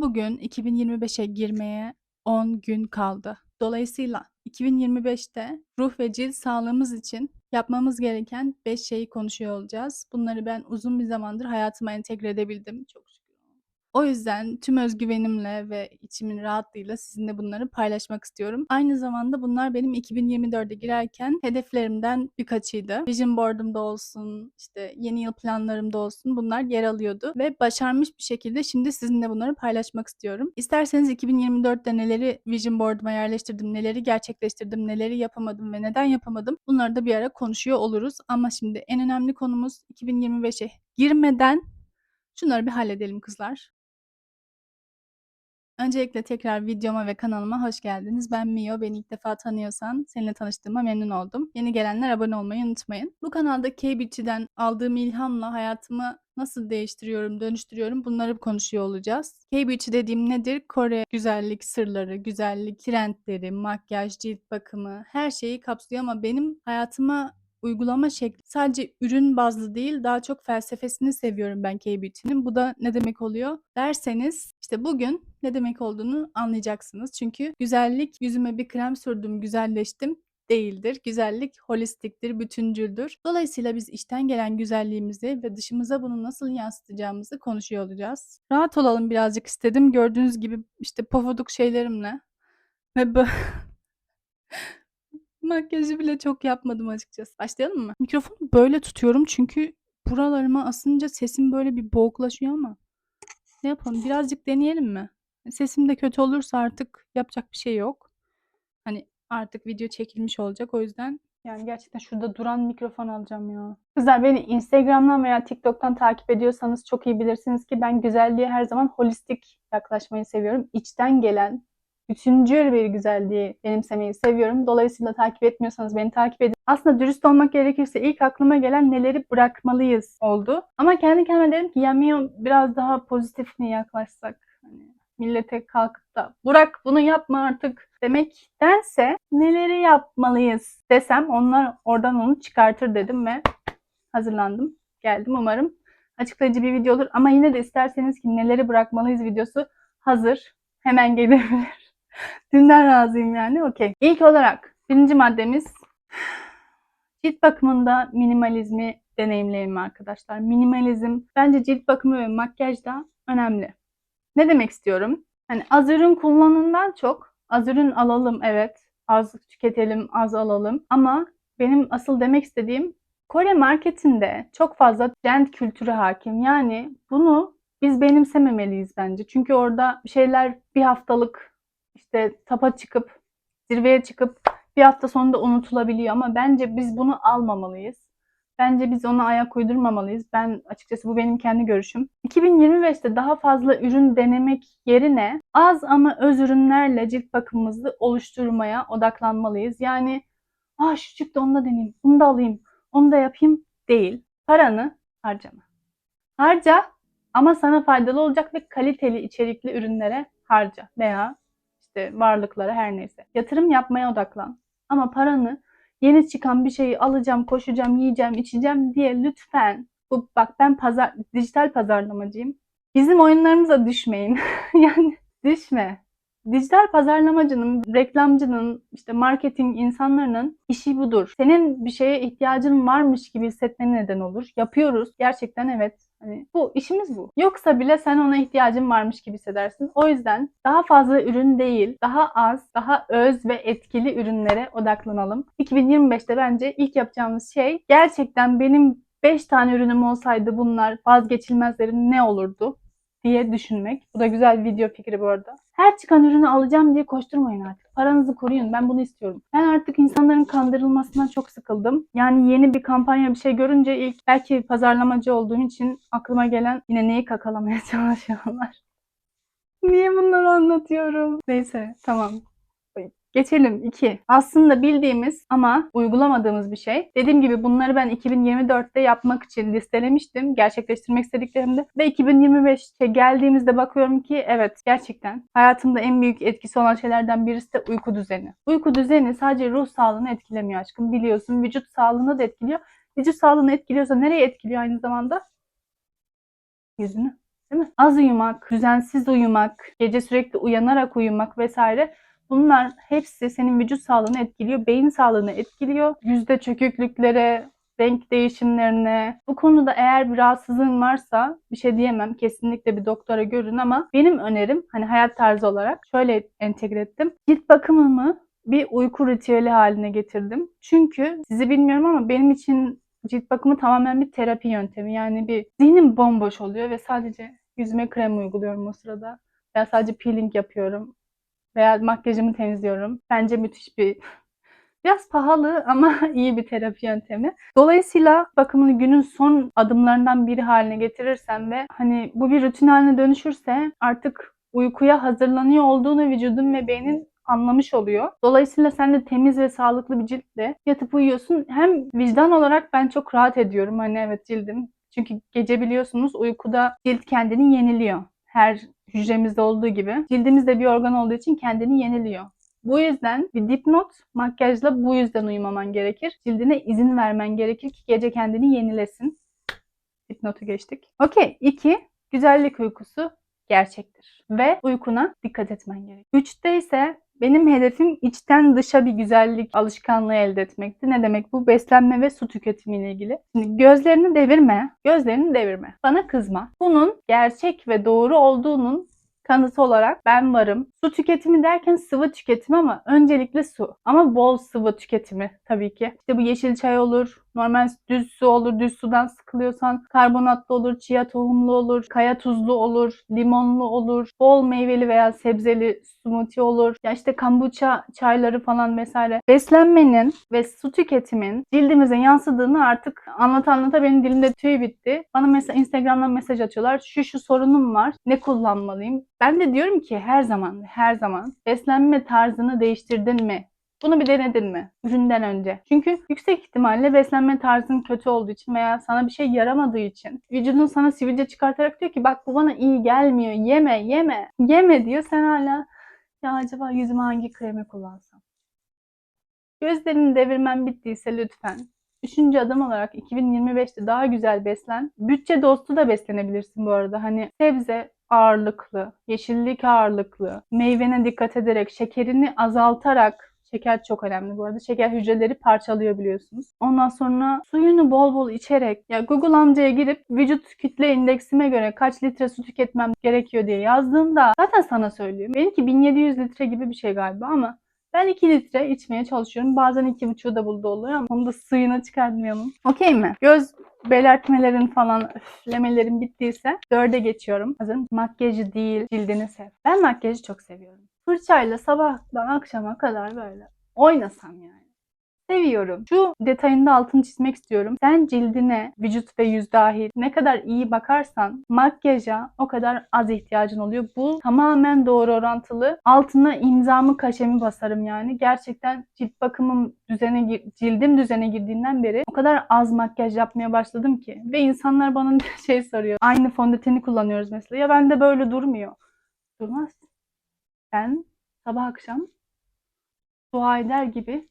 Gün bugün 2025'e girmeye 10 gün kaldı. Dolayısıyla 2025'te ruh ve cilt sağlığımız için yapmamız gereken 5 şeyi konuşuyor olacağız. Bunları ben uzun bir zamandır hayatıma entegre edebildim. Çok. O yüzden tüm özgüvenimle ve içimin rahatlığıyla sizinle bunları paylaşmak istiyorum. Aynı zamanda bunlar benim 2024'e girerken hedeflerimden birkaçıydı. Vision board'umda olsun, işte yeni yıl planlarımda olsun bunlar yer alıyordu ve başarmış bir şekilde şimdi sizinle bunları paylaşmak istiyorum. İsterseniz 2024'te neleri vision board'uma yerleştirdim, neleri gerçekleştirdim, neleri yapamadım ve neden yapamadım bunları da bir ara konuşuyor oluruz. Ama şimdi en önemli konumuz 2025'e girmeden şunları bir halledelim kızlar. Öncelikle tekrar videoma ve kanalıma hoş geldiniz. Ben Mio. Beni ilk defa tanıyorsan seninle tanıştığıma memnun oldum. Yeni gelenler abone olmayı unutmayın. Bu kanalda K-Beauty'den aldığım ilhamla hayatımı nasıl değiştiriyorum, dönüştürüyorum bunları konuşuyor olacağız. K-Beauty dediğim nedir? Kore güzellik sırları, güzellik trendleri, makyaj, cilt bakımı her şeyi kapsıyor ama benim hayatıma uygulama şekli sadece ürün bazlı değil daha çok felsefesini seviyorum ben K-Beauty'nin. Bu da ne demek oluyor derseniz işte bugün ne demek olduğunu anlayacaksınız. Çünkü güzellik yüzüme bir krem sürdüm güzelleştim değildir. Güzellik holistiktir, bütüncüldür. Dolayısıyla biz içten gelen güzelliğimizi ve dışımıza bunu nasıl yansıtacağımızı konuşuyor olacağız. Rahat olalım birazcık istedim. Gördüğünüz gibi işte pofuduk şeylerimle ve Makyajı bile çok yapmadım açıkçası. Başlayalım mı? Mikrofonu böyle tutuyorum çünkü buralarıma asınca sesim böyle bir boğuklaşıyor ama ne yapalım? Birazcık deneyelim mi? Sesim de kötü olursa artık yapacak bir şey yok. Hani artık video çekilmiş olacak o yüzden yani gerçekten şurada duran mikrofon alacağım ya. Kızlar beni Instagram'dan veya TikTok'tan takip ediyorsanız çok iyi bilirsiniz ki ben güzelliğe her zaman holistik yaklaşmayı seviyorum. İçten gelen, bütüncül bir güzelliği benimsemeyi seviyorum. Dolayısıyla takip etmiyorsanız beni takip edin. Aslında dürüst olmak gerekirse ilk aklıma gelen neleri bırakmalıyız oldu. Ama kendi kendime dedim ki ya biraz daha pozitif mi yaklaşsak? Hani millete kalkıp da bırak bunu yapma artık demektense neleri yapmalıyız desem onlar oradan onu çıkartır dedim ve hazırlandım. Geldim umarım açıklayıcı bir video olur. Ama yine de isterseniz ki neleri bırakmalıyız videosu hazır. Hemen gelebilir. Dünden razıyım yani. Okey. İlk olarak birinci maddemiz cilt bakımında minimalizmi deneyimleyelim arkadaşlar. Minimalizm bence cilt bakımı ve makyajda önemli. Ne demek istiyorum? Hani az ürün kullanından çok az ürün alalım evet. Az tüketelim, az alalım. Ama benim asıl demek istediğim Kore marketinde çok fazla trend kültürü hakim. Yani bunu biz benimsememeliyiz bence. Çünkü orada şeyler bir haftalık işte tapa çıkıp zirveye çıkıp bir hafta sonunda unutulabiliyor ama bence biz bunu almamalıyız. Bence biz ona ayak uydurmamalıyız. Ben açıkçası bu benim kendi görüşüm. 2025'te daha fazla ürün denemek yerine az ama öz ürünlerle cilt bakımımızı oluşturmaya odaklanmalıyız. Yani ah şu çıktı onu da deneyeyim, bunu da alayım, onu da yapayım değil. Paranı harcama. Harca ama sana faydalı olacak ve kaliteli içerikli ürünlere harca veya işte varlıklara her neyse. Yatırım yapmaya odaklan. Ama paranı yeni çıkan bir şeyi alacağım, koşacağım, yiyeceğim, içeceğim diye lütfen bu bak ben pazar dijital pazarlamacıyım. Bizim oyunlarımıza düşmeyin. yani düşme. Dijital pazarlamacının, reklamcının, işte marketing insanlarının işi budur. Senin bir şeye ihtiyacın varmış gibi hissetmene neden olur. Yapıyoruz. Gerçekten evet. Hani bu işimiz bu. Yoksa bile sen ona ihtiyacın varmış gibi hissedersin. O yüzden daha fazla ürün değil, daha az, daha öz ve etkili ürünlere odaklanalım. 2025'te bence ilk yapacağımız şey gerçekten benim 5 tane ürünüm olsaydı bunlar vazgeçilmezlerim ne olurdu? diye düşünmek. Bu da güzel bir video fikri bu arada. Her çıkan ürünü alacağım diye koşturmayın artık. Paranızı koruyun. Ben bunu istiyorum. Ben artık insanların kandırılmasından çok sıkıldım. Yani yeni bir kampanya bir şey görünce ilk belki pazarlamacı olduğum için aklıma gelen yine neyi kakalamaya çalışıyorlar. Niye bunları anlatıyorum? Neyse tamam. Geçelim 2. Aslında bildiğimiz ama uygulamadığımız bir şey. Dediğim gibi bunları ben 2024'te yapmak için listelemiştim. Gerçekleştirmek istediklerimde. Ve 2025'te geldiğimizde bakıyorum ki evet gerçekten hayatımda en büyük etkisi olan şeylerden birisi de uyku düzeni. Uyku düzeni sadece ruh sağlığını etkilemiyor aşkım biliyorsun. Vücut sağlığını da etkiliyor. Vücut sağlığını etkiliyorsa nereye etkiliyor aynı zamanda? Yüzünü. Değil mi? Az uyumak, düzensiz uyumak, gece sürekli uyanarak uyumak vesaire bunlar hepsi senin vücut sağlığını etkiliyor, beyin sağlığını etkiliyor. Yüzde çöküklüklere, renk değişimlerine. Bu konuda eğer bir rahatsızlığın varsa bir şey diyemem. Kesinlikle bir doktora görün ama benim önerim hani hayat tarzı olarak şöyle entegre ettim. Cilt bakımımı bir uyku ritüeli haline getirdim. Çünkü sizi bilmiyorum ama benim için cilt bakımı tamamen bir terapi yöntemi. Yani bir zihnim bomboş oluyor ve sadece yüzüme krem uyguluyorum o sırada. Veya sadece peeling yapıyorum. Veya makyajımı temizliyorum. Bence müthiş bir Biraz pahalı ama iyi bir terapi yöntemi. Dolayısıyla bakımını günün son adımlarından biri haline getirirsen ve hani bu bir rutin haline dönüşürse artık uykuya hazırlanıyor olduğunu vücudun ve beynin anlamış oluyor. Dolayısıyla sen de temiz ve sağlıklı bir ciltle yatıp uyuyorsun. Hem vicdan olarak ben çok rahat ediyorum. Hani evet cildim. Çünkü gece biliyorsunuz uykuda cilt kendini yeniliyor. Her hücremizde olduğu gibi. Cildimiz de bir organ olduğu için kendini yeniliyor. Bu yüzden bir dipnot makyajla bu yüzden uyumaman gerekir. Cildine izin vermen gerekir ki gece kendini yenilesin. Dipnotu geçtik. Okey. 2. Güzellik uykusu gerçektir. Ve uykuna dikkat etmen gerek. Üçte ise benim hedefim içten dışa bir güzellik alışkanlığı elde etmekti. Ne demek bu? Beslenme ve su tüketimiyle ilgili. Şimdi gözlerini devirme, gözlerini devirme. Bana kızma. Bunun gerçek ve doğru olduğunun kanıtı olarak ben varım. Su tüketimi derken sıvı tüketimi ama öncelikle su. Ama bol sıvı tüketimi tabii ki. İşte bu yeşil çay olur, normal düz su olur, düz sudan sıkılıyorsan karbonatlı olur, chia tohumlu olur, kaya tuzlu olur, limonlu olur, bol meyveli veya sebzeli smoothie olur. Ya işte kombucha çayları falan vesaire. Beslenmenin ve su tüketimin cildimize yansıdığını artık anlata anlata benim dilimde tüy bitti. Bana mesela Instagram'dan mesaj atıyorlar. Şu şu sorunum var. Ne kullanmalıyım? Ben de diyorum ki her zaman, her zaman beslenme tarzını değiştirdin mi? Bunu bir denedin mi? Üründen önce. Çünkü yüksek ihtimalle beslenme tarzın kötü olduğu için veya sana bir şey yaramadığı için vücudun sana sivilce çıkartarak diyor ki bak bu bana iyi gelmiyor. Yeme, yeme. Yeme diyor. Sen hala ya acaba yüzüme hangi kremi kullansam? Gözlerini devirmen bittiyse lütfen Üçüncü adım olarak 2025'te daha güzel beslen. Bütçe dostu da beslenebilirsin bu arada. Hani sebze ağırlıklı, yeşillik ağırlıklı, meyvene dikkat ederek, şekerini azaltarak Şeker çok önemli bu arada. Şeker hücreleri parçalıyor biliyorsunuz. Ondan sonra suyunu bol bol içerek ya Google amcaya girip vücut kütle indeksime göre kaç litre su tüketmem gerekiyor diye yazdığımda zaten sana söylüyor. Benimki 1700 litre gibi bir şey galiba ama ben 2 litre içmeye çalışıyorum. Bazen 2,5'u da buldu oluyor ama onu da suyuna çıkartmayalım. Okey mi? Göz belirtmelerin falan üflemelerin bittiyse dörde geçiyorum. Hazır? Makyajı değil, cildini sev. Ben makyajı çok seviyorum. Fırçayla sabahtan akşama kadar böyle oynasam yani. Seviyorum. Şu detayında altını çizmek istiyorum. Sen cildine, vücut ve yüz dahil ne kadar iyi bakarsan makyaja o kadar az ihtiyacın oluyor. Bu tamamen doğru orantılı. Altına imzamı, kaşemi basarım yani. Gerçekten cilt bakımım düzene, cildim düzene girdiğinden beri o kadar az makyaj yapmaya başladım ki. Ve insanlar bana şey soruyor. Aynı fondöteni kullanıyoruz mesela. Ya bende böyle durmuyor. Durmaz. Ben sabah akşam dua eder gibi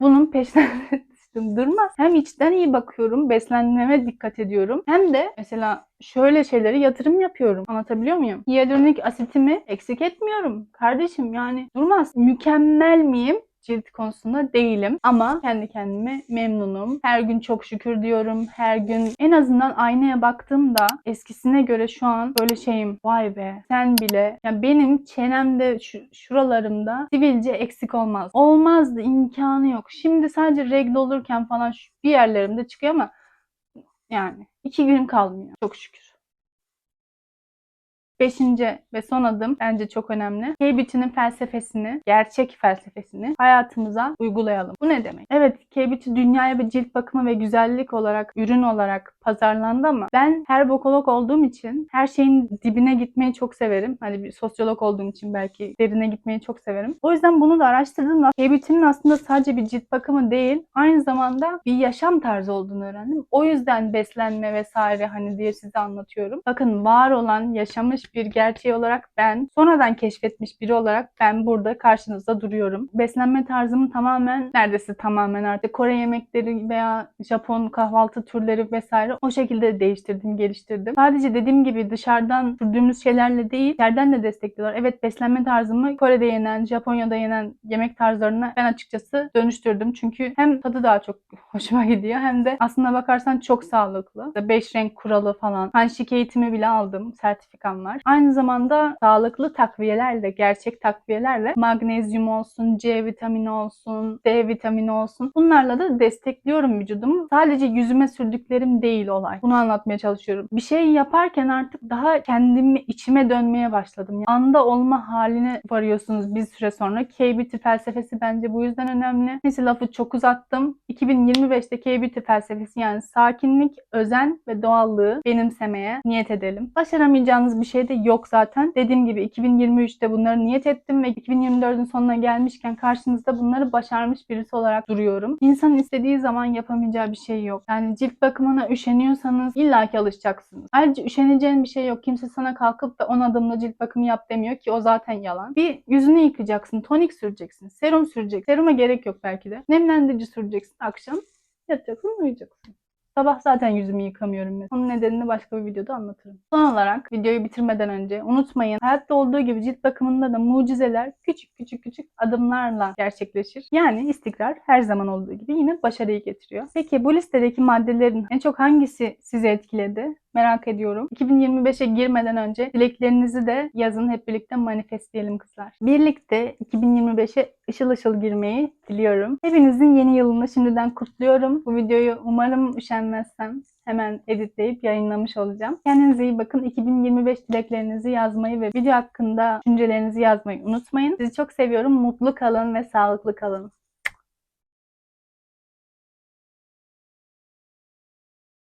bunun peşinden düştüm. Durmaz. Hem içten iyi bakıyorum, beslenmeme dikkat ediyorum. Hem de mesela şöyle şeyleri yatırım yapıyorum. Anlatabiliyor muyum? Hyaluronik asitimi eksik etmiyorum. Kardeşim yani durmaz. Mükemmel miyim? Cilt konusunda değilim ama kendi kendime memnunum. Her gün çok şükür diyorum. Her gün en azından aynaya baktığımda eskisine göre şu an böyle şeyim. Vay be sen bile. Yani benim çenemde şu, şuralarımda sivilce eksik olmaz. Olmazdı imkanı yok. Şimdi sadece regl olurken falan bir yerlerimde çıkıyor ama yani iki gün kalmıyor. Çok şükür. Beşinci ve son adım bence çok önemli. K-Beauty'nin felsefesini, gerçek felsefesini hayatımıza uygulayalım. Bu ne demek? Evet K-Beauty dünyaya bir cilt bakımı ve güzellik olarak, ürün olarak pazarlandı ama ben her bokolog olduğum için her şeyin dibine gitmeyi çok severim. Hani bir sosyolog olduğum için belki derine gitmeyi çok severim. O yüzden bunu da araştırdığımda K-Beauty'nin aslında sadece bir cilt bakımı değil, aynı zamanda bir yaşam tarzı olduğunu öğrendim. O yüzden beslenme vesaire hani diye size anlatıyorum. Bakın var olan, yaşamış bir gerçeği olarak ben, sonradan keşfetmiş biri olarak ben burada karşınızda duruyorum. Beslenme tarzımı tamamen, neredeyse tamamen artık Kore yemekleri veya Japon kahvaltı türleri vesaire o şekilde değiştirdim, geliştirdim. Sadece dediğim gibi dışarıdan sürdüğümüz şeylerle değil, yerden de destekliyorlar. Evet beslenme tarzımı Kore'de yenen, Japonya'da yenen yemek tarzlarına ben açıkçası dönüştürdüm. Çünkü hem tadı daha çok hoşuma gidiyor hem de aslında bakarsan çok sağlıklı. 5 renk kuralı falan. Hanşik eğitimi bile aldım. Sertifikam var. Aynı zamanda sağlıklı takviyelerle, gerçek takviyelerle magnezyum olsun, C vitamini olsun, D vitamini olsun. Bunlarla da destekliyorum vücudumu. Sadece yüzüme sürdüklerim değil olay. Bunu anlatmaya çalışıyorum. Bir şey yaparken artık daha kendimi içime dönmeye başladım. Yani anda olma haline varıyorsunuz bir süre sonra. K-Beauty felsefesi bence bu yüzden önemli. Neyse lafı çok uzattım. 2025'te K-Beauty felsefesi yani sakinlik, özen ve doğallığı benimsemeye niyet edelim. Başaramayacağınız bir şey de yok zaten. Dediğim gibi 2023'te bunları niyet ettim ve 2024'ün sonuna gelmişken karşınızda bunları başarmış birisi olarak duruyorum. İnsanın istediği zaman yapamayacağı bir şey yok. Yani cilt bakımına üşeniyorsanız illaki alışacaksınız. Ayrıca üşeneceğin bir şey yok. Kimse sana kalkıp da 10 adımla cilt bakımı yap demiyor ki o zaten yalan. Bir yüzünü yıkacaksın, tonik süreceksin, serum süreceksin. Seruma gerek yok belki de. Nemlendirici süreceksin akşam. Yatacaksın, uyuyacaksın. Sabah zaten yüzümü yıkamıyorum mesela. Onun nedenini başka bir videoda anlatırım. Son olarak videoyu bitirmeden önce unutmayın. Hayatta olduğu gibi cilt bakımında da mucizeler küçük küçük küçük adımlarla gerçekleşir. Yani istikrar her zaman olduğu gibi yine başarıyı getiriyor. Peki bu listedeki maddelerin en çok hangisi sizi etkiledi? Merak ediyorum. 2025'e girmeden önce dileklerinizi de yazın hep birlikte manifestleyelim kızlar. Birlikte 2025'e ışıl ışıl girmeyi diliyorum. Hepinizin yeni yılını şimdiden kutluyorum. Bu videoyu umarım üşenmezsem hemen editleyip yayınlamış olacağım. Kendinize iyi bakın. 2025 dileklerinizi yazmayı ve video hakkında düşüncelerinizi yazmayı unutmayın. Sizi çok seviyorum. Mutlu kalın ve sağlıklı kalın.